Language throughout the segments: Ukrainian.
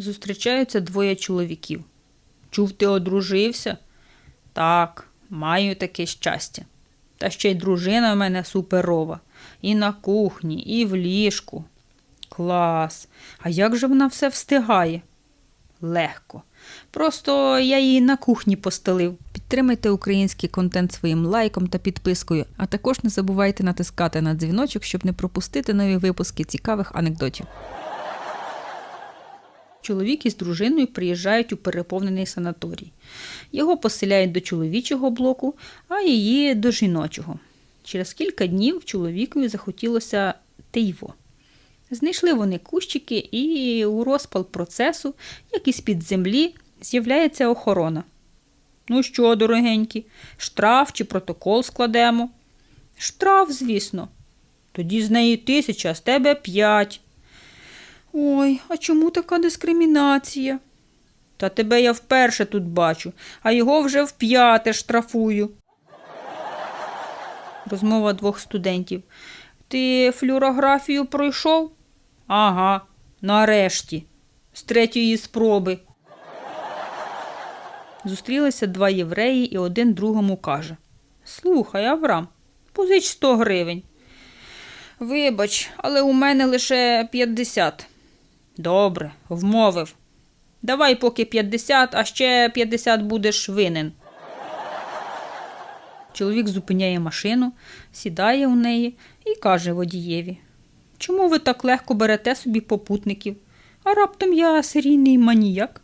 Зустрічаються двоє чоловіків. Чув, ти одружився? Так, маю таке щастя. Та ще й дружина в мене суперова. І на кухні, і в ліжку. Клас. А як же вона все встигає? Легко. Просто я її на кухні постелив. Підтримайте український контент своїм лайком та підпискою, а також не забувайте натискати на дзвіночок, щоб не пропустити нові випуски цікавих анекдотів. Чоловік із дружиною приїжджають у переповнений санаторій. Його поселяють до чоловічого блоку, а її до жіночого. Через кілька днів чоловікові захотілося тейво. Знайшли вони кущики, і у розпал процесу, як із під землі, з'являється охорона. Ну що, дорогенькі, штраф чи протокол складемо? Штраф, звісно. Тоді з неї тисяча, а з тебе п'ять. Ой, а чому така дискримінація? Та тебе я вперше тут бачу, а його вже вп'яте штрафую. Розмова двох студентів. Ти флюорографію пройшов? Ага, нарешті. З третьої спроби. Зустрілися два євреї, і один другому каже: Слухай, Аврам, позич 100 гривень. Вибач, але у мене лише 50. Добре, вмовив. Давай поки 50, а ще 50 будеш винен. Чоловік зупиняє машину, сідає у неї і каже водієві: Чому ви так легко берете собі попутників? А раптом я серійний маніяк?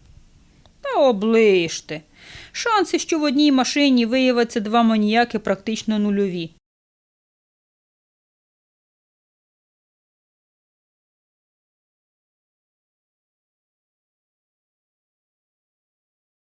Та оближте. Шанси, що в одній машині виявиться два маніяки, практично нульові.